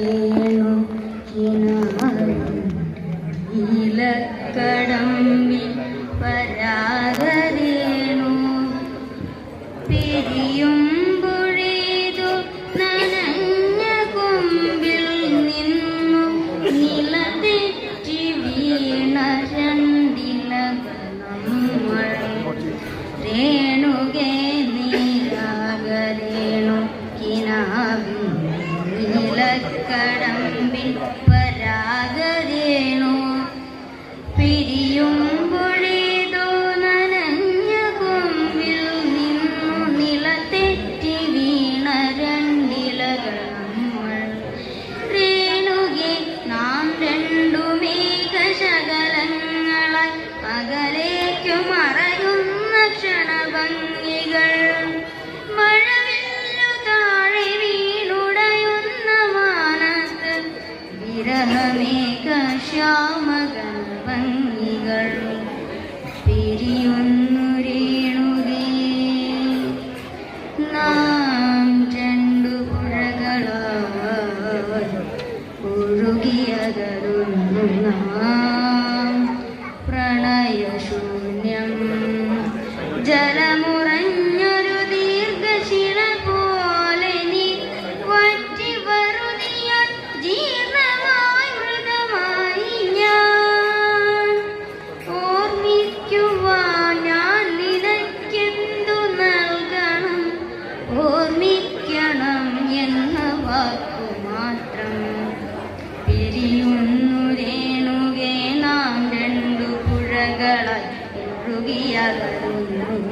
രേണു നീലക്കടമ്പി പരാഗരേണു പിരിയുമ്പൊഴേതു നനഞ്ഞ കൊമ്പിൽ നിന്നു നിലതെറ്റി വീണ രണ്ടിലകൾ രേണുകേ கடம்பின் വിരഹമേഘ ശ്യാമകൾ ഭംഗികൾ പിരിയുന്നു രേണുകേ നാം രണ്ടു പുഴകളായി ഒഴുകിയകരുന്നു നാം. പ്രണയശൂന്യം ജലമുറഞ്ഞൊരു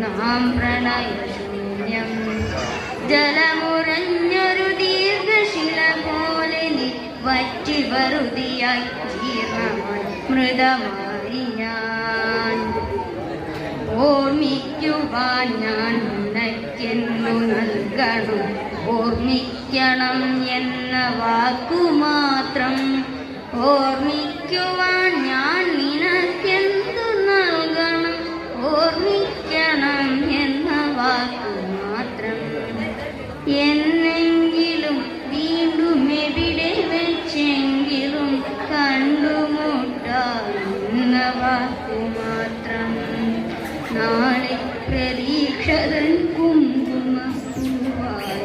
നാം പ്രണയശൂന്യം. ജലമുറഞ്ഞൊരു ദീർഘശില പോലെ നീ വറ്റി വറുതിയായി മൃതമായി ഓർമ്മിക്കുവാൻ ഞാൻ ഉണക്കെന്നു നൽകണം? ഓർമ്മിക്കണം എന്ന വാക്കു മാത്രം ഓർമ്മിക്കുവാൻ എന്നെങ്കിലും വീണ്ടും എവിടെ വെച്ചെങ്കിലും കണ്ടുമുട്ടാവുന്ന വാക്കു മാത്രം. നാളെ പ്രതീക്ഷതൻ കുങ്കുമപ്പൂവായി.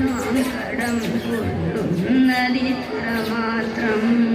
നാം കടം കൊള്ളുന്നതിത്ര മാത്രം